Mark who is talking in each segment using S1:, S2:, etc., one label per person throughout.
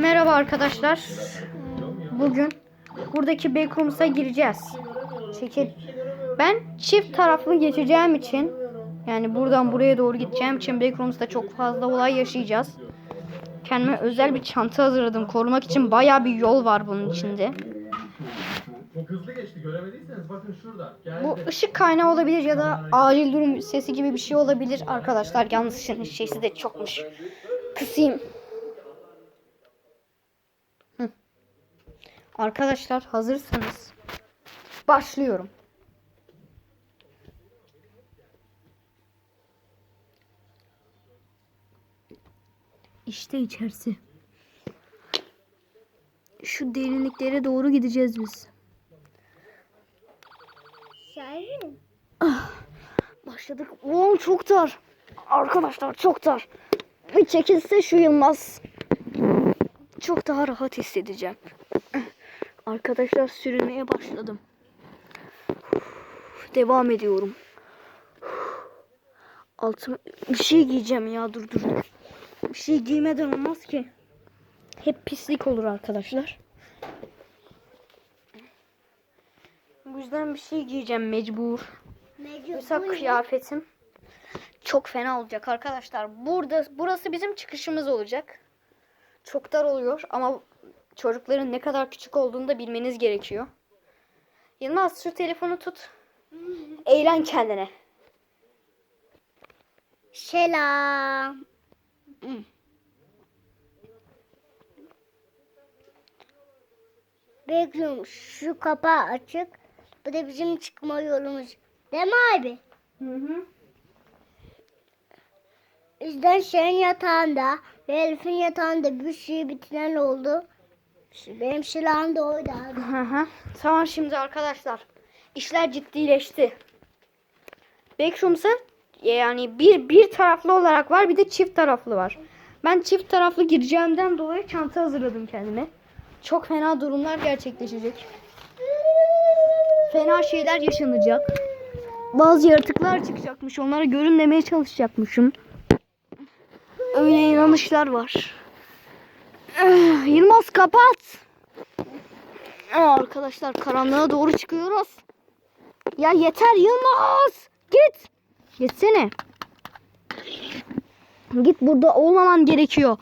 S1: Merhaba arkadaşlar. Bugün buradaki backrooms'a gireceğiz. Çekil. Ben çift taraflı geçeceğim için yani buradan buraya doğru gideceğim için backrooms'ta çok fazla olay yaşayacağız. Kendime özel bir çanta hazırladım. Korumak için baya bir yol var bunun içinde. Bu ışık kaynağı olabilir ya da acil durum sesi gibi bir şey olabilir arkadaşlar. Yalnız ışığın şeysi de çokmuş. Kısayım. Arkadaşlar hazırsanız başlıyorum. İşte içerisi. Şu derinliklere doğru gideceğiz biz. Başladık. Oo çok dar. Arkadaşlar çok dar. Bir çekilse şu Yılmaz. Çok daha rahat hissedeceğim. Arkadaşlar sürünmeye başladım. Devam ediyorum. Altıma bir şey giyeceğim ya dur dur. Bir şey giymeden olmaz ki. Hep pislik olur arkadaşlar. Bu yüzden bir şey giyeceğim mecbur. Mesela kıyafetim çok fena olacak arkadaşlar. Burada burası bizim çıkışımız olacak. Çok dar oluyor ama çocukların ne kadar küçük olduğunu da bilmeniz gerekiyor. Yılmaz şu telefonu tut. Eğlen kendine.
S2: Selam. Bekliyorum. Şu kapağı açık. Bu da bizim çıkma yolumuz. Değil mi abi?
S1: Hı hı.
S2: Bizden senin yatağında ve Elif'in yatağında bir şey bitiren oldu. Benim silahım da oydu abi.
S1: Hı hı. Tamam şimdi arkadaşlar. İşler ciddileşti. Backrooms'a yani bir bir taraflı olarak var bir de çift taraflı var. Ben çift taraflı gireceğimden dolayı çanta hazırladım kendime. Çok fena durumlar gerçekleşecek. Fena şeyler yaşanacak. Bazı yaratıklar çıkacakmış. Onlara görünmemeye çalışacakmışım. Öyle inanışlar var. Eh, Yılmaz kapat. Arkadaşlar karanlığa doğru çıkıyoruz. Ya yeter Yılmaz. Git. Gitsene. Git burada olmaman gerekiyor.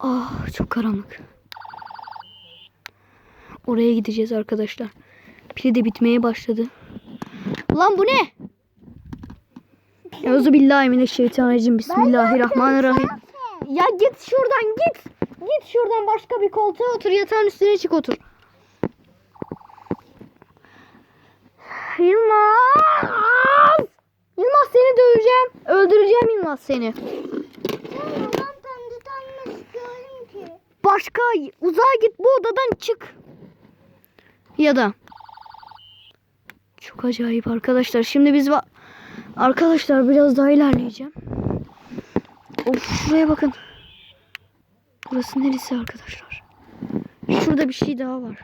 S1: Ah çok karanlık. Oraya gideceğiz arkadaşlar. Pili de bitmeye başladı. Lan bu ne? Euzubillahimineşşeytanirracim. Bismillahirrahmanirrahim. Ya git şuradan git. Git şuradan başka bir koltuğa otur. Yatağın üstüne çık otur. Yılmaz! Yılmaz seni döveceğim. Öldüreceğim Yılmaz seni. Başka uzağa git bu odadan çık. Ya da çok acayip arkadaşlar. Şimdi biz arkadaşlar biraz daha ilerleyeceğim. Of şuraya bakın. Burası neresi arkadaşlar? Şurada bir şey daha var.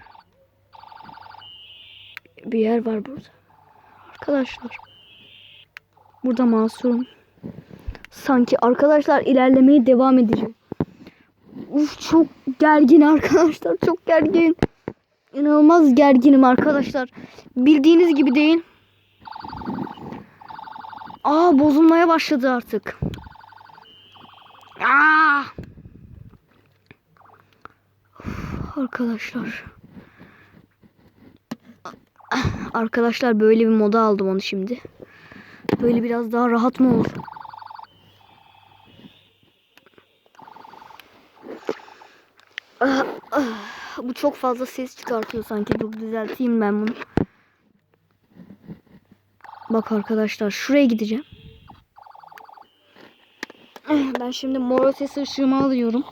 S1: Bir yer var burada. Arkadaşlar. Burada masurum. Sanki arkadaşlar ilerlemeye devam edeceğim. Uf çok gergin arkadaşlar. Çok gergin. İnanılmaz gerginim arkadaşlar. Bildiğiniz gibi değil. Aa bozulmaya başladı artık. Aa! Uf, arkadaşlar. Arkadaşlar böyle bir moda aldım onu şimdi. Böyle biraz daha rahat mı olur? Bu çok fazla ses çıkartıyor sanki. Dur düzelteyim ben bunu. Bak arkadaşlar şuraya gideceğim. Ben şimdi mor ötesi ışığımı alıyorum.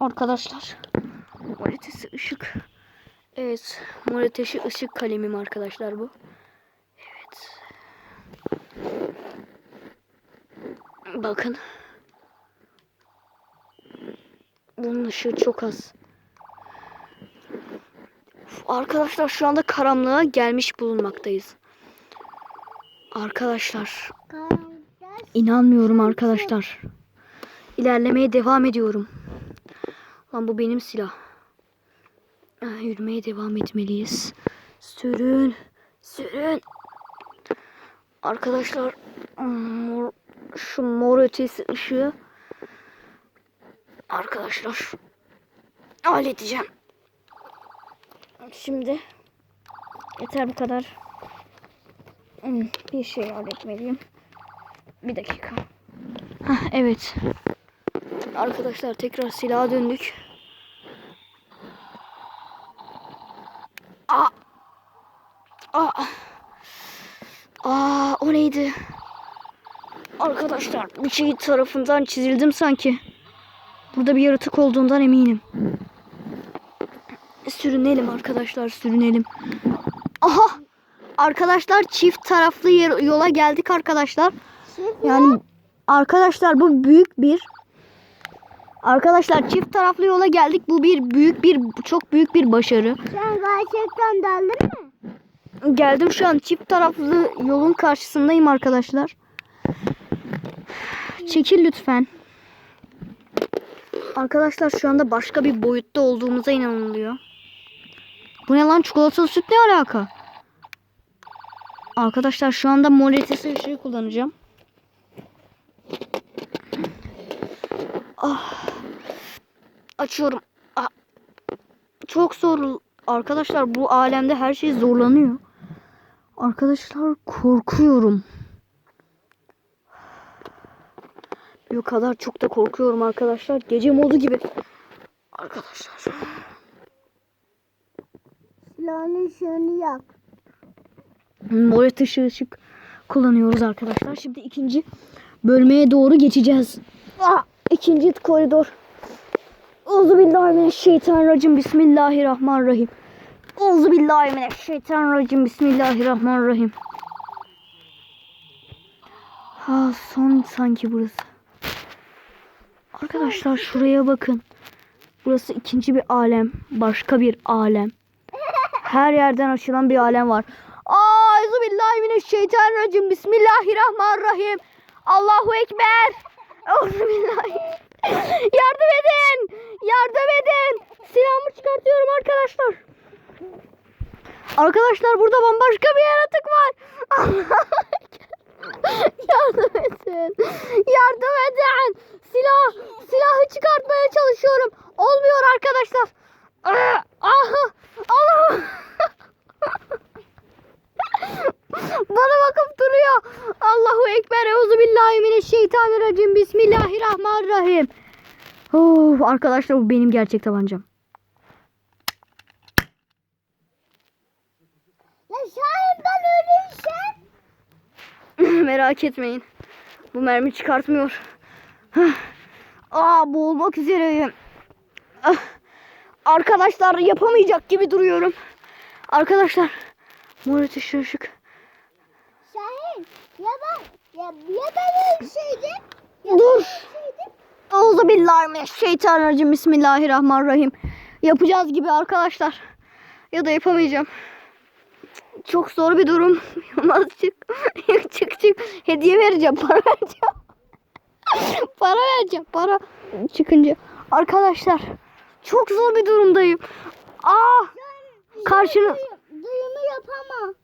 S1: Arkadaşlar. Mor ötesi ışık. Evet. Mor ötesi ışık kalemim arkadaşlar bu. Evet. Bakın. Bunun ışığı çok az. Arkadaşlar şu anda karanlığa gelmiş bulunmaktayız. Arkadaşlar inanmıyorum arkadaşlar. İlerlemeye devam ediyorum. Lan bu benim silah. Yürümeye devam etmeliyiz. Sürün. Sürün. Arkadaşlar mor, şu mor ötesi ışığı arkadaşlar halledeceğim. Şimdi yeter bu kadar. Hmm, Bir şey halletmeliyim. Bir dakika. Hah, evet. Arkadaşlar tekrar silaha döndük. Aa. Aa. Aa o neydi? Arkadaşlar bir şey tarafından çizildim sanki. Burada bir yaratık olduğundan eminim. Sürünelim arkadaşlar sürünelim. Aha! Arkadaşlar çift taraflı yola geldik arkadaşlar. Yani arkadaşlar bu büyük bir Arkadaşlar çift taraflı yola geldik. Bu bir büyük bir çok büyük bir başarı.
S2: Sen gerçekten daldın mı?
S1: Geldim şu an çift taraflı yolun karşısındayım arkadaşlar. Çekil lütfen. Arkadaşlar şu anda başka bir boyutta olduğumuza inanılıyor. Bu ne lan çikolatalı süt ne alaka? Arkadaşlar şu anda mor ötesi ışığı kullanacağım. Ah. Açıyorum. Ah. Çok zor. Arkadaşlar bu alemde her şey zorlanıyor. Arkadaşlar korkuyorum. Bir kadar çok da korkuyorum arkadaşlar. Gece modu gibi. Arkadaşlar.
S2: Silahın ışığını yak.
S1: Moret ışığı ışık kullanıyoruz arkadaşlar. Şimdi ikinci bölmeye doğru geçeceğiz. Ah, ikinci koridor. Euzubillahimineşşeytanirracim. Bismillahirrahmanirrahim. Euzubillahimineşşeytanirracim. Bismillahirrahmanirrahim. Ha son sanki burası. Arkadaşlar şuraya bakın. Burası ikinci bir alem. Başka bir alem. Her yerden açılan bir alem var. Euzubillahimineşşeytanirracim. Bismillahirrahmanirrahim. Allahu Ekber. Euzubillahimineşşeytanirracim. Yardım edin. Yardım edin. Silahımı çıkartıyorum arkadaşlar. Arkadaşlar burada bambaşka bir yaratık var. Yardım edin. Yardım edin. Silah, silahı çıkartmaya çalışıyorum. Olmuyor arkadaşlar. Ah, ah, Allah'ım. Bana bakıp duruyor. Allahu Ekber. Euzubillahimineşşeytanirracim. Bismillahirrahmanirrahim. Oh, arkadaşlar bu benim gerçek tabancam.
S2: Ya Şahin ben öyleysen.
S1: Merak etmeyin. Bu mermi çıkartmıyor. Aa boğulmak üzereyim. Ah. Arkadaşlar yapamayacak gibi duruyorum. Arkadaşlar. Mor ötesi ışık.
S2: Şahin ya ben ya, ya ben ölseydim. Ya
S1: Dur. Euzubillahimineşşeytanirracim. Bismillahirrahmanirrahim. Yapacağız gibi arkadaşlar. Ya da yapamayacağım. Çok zor bir durum. Yılmaz çık. çık çık. Hediye vereceğim. Para vereceğim. para vereceğim. Para çıkınca. Arkadaşlar. Çok zor bir durumdayım. Aa. Karşını
S2: Duyum- Duyumu yapamam.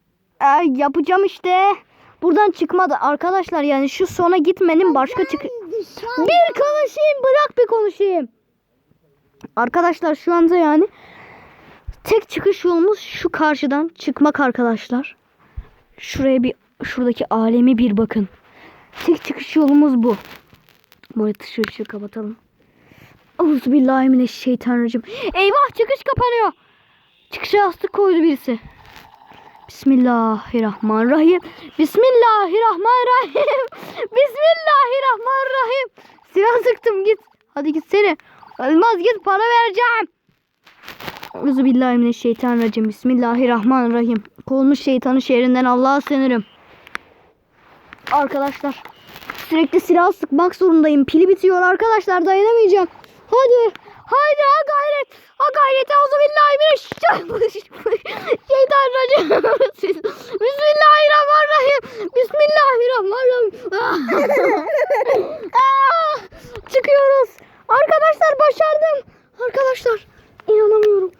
S1: Ee, yapacağım işte. Buradan çıkmadı. Arkadaşlar yani şu sona gitmenin başka çık... Bir konuşayım bırak bir konuşayım. Arkadaşlar şu anda yani tek çıkış yolumuz şu karşıdan çıkmak arkadaşlar. Şuraya bir şuradaki alemi bir bakın. Tek çıkış yolumuz bu. Bu ışığı ışığı kapatalım. Euzubillahimineşşeytanirracim. Eyvah çıkış kapanıyor. Çıkışa yastık koydu birisi. Bismillahirrahmanirrahim. Bismillahirrahmanirrahim. Bismillahirrahmanirrahim. Silah sıktım git. Hadi gitsene. Olmaz git para vereceğim. Euzubillahimineşşeytanirracim. Bismillahirrahmanirrahim. Kovulmuş şeytanın şehrinden Allah'a sığınırım. Arkadaşlar sürekli silah sıkmak zorundayım. Pili bitiyor arkadaşlar dayanamayacağım. Hadi. Haydi ha gayret. Ha gayret. Euzubillahimineşşeytanirracim. Bismillahirrahmanirrahim. Bismillahirrahmanirrahim. Ah! Ah! Çıkıyoruz. Arkadaşlar başardım. Arkadaşlar arkadaşlar. İnanamıyorum.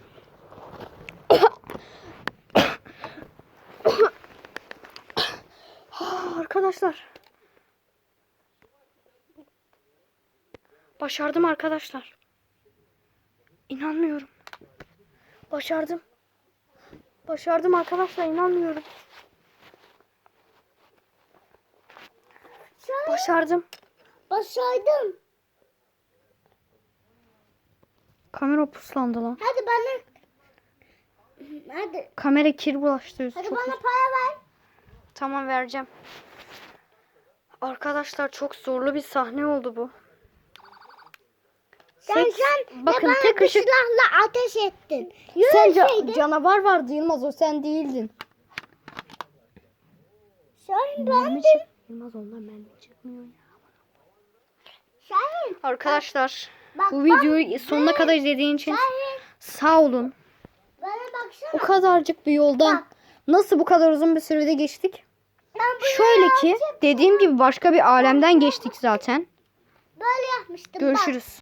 S1: Ah, arkadaşlar. Başardım arkadaşlar. İnanmıyorum. Başardım. Başardım arkadaşlar inanmıyorum. Başardım.
S2: Başardım.
S1: Kamera puslandı lan.
S2: Hadi bana. Hadi.
S1: Kamera kir bulaştırıyor.
S2: Hadi
S1: Çok
S2: bana para ver.
S1: Tamam vereceğim. Arkadaşlar çok zorlu bir sahne oldu bu.
S2: Sen
S1: Seks-
S2: sen
S1: bakın
S2: bana
S1: tek
S2: bir
S1: ışık
S2: silahla ateş ettin.
S1: sen ca- canavar vardı Yılmaz o sen değildin.
S2: Sen
S1: çık- Yılmaz ondan mermi çıkmıyor ya.
S2: Şahin.
S1: Arkadaşlar
S2: Bak,
S1: bu
S2: bak.
S1: videoyu sonuna kadar izlediğin için
S2: Şahin.
S1: sağ olun.
S2: Bana baksana.
S1: O kadarcık bir yoldan
S2: Bak.
S1: nasıl bu kadar uzun bir sürede geçtik?
S2: Ben bunu
S1: Şöyle ki dediğim gibi başka bir alemden geçtik zaten.
S2: Böyle yapmıştım. Bak.
S1: Görüşürüz.